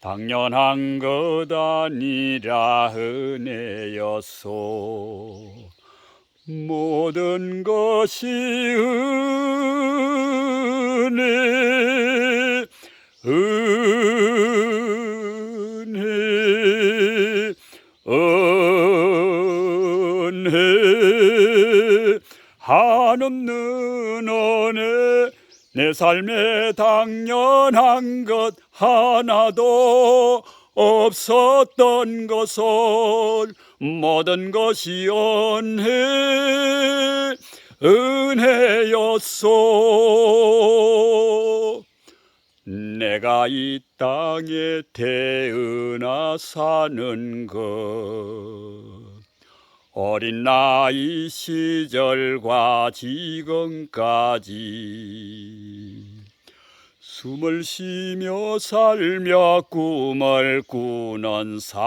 당연한 것 아니라 은혜였소. 모든 것이 은혜, 은혜, 은혜, 한없는 은혜, 내 삶에 당연한 것 하나도 없었던 것을 모든 것이 은혜 은혜였소. 내가 이 땅에 태어나 사는 것 어린 나이 시절과 지금까지 숨을 쉬며 살며 꿈을 꾸는 삶.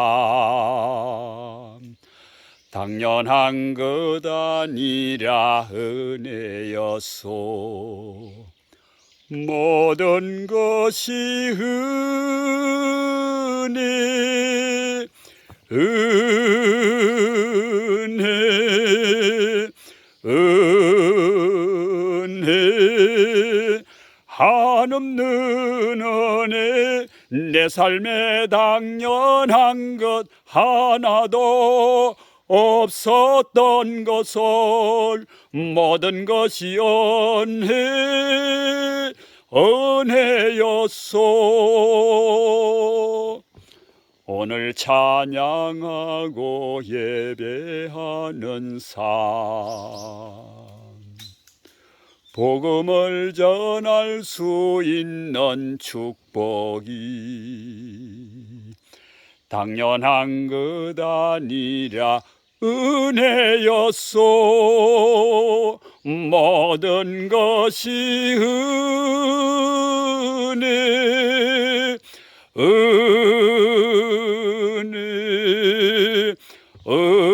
당연한 것 아니라 은혜였소. 모든 것이 은혜 은 한없는 은혜 내 삶에 당연한 것 하나도 없었던 것을 모든 것이 은혜 은혜였소. 오늘 찬양하고 예배하는 삶 복음을 전할 수 있는 축복이 당연한 것 아니라 은혜였소. 모든 것이 은혜 은혜 은혜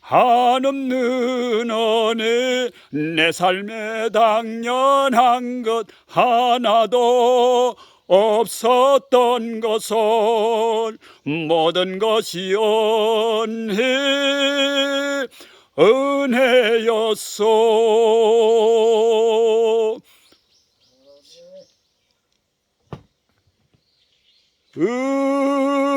한없는 은혜 내 삶에 당연한 것 하나도 없었던 것을 모든 것이 은혜 은혜였소. 은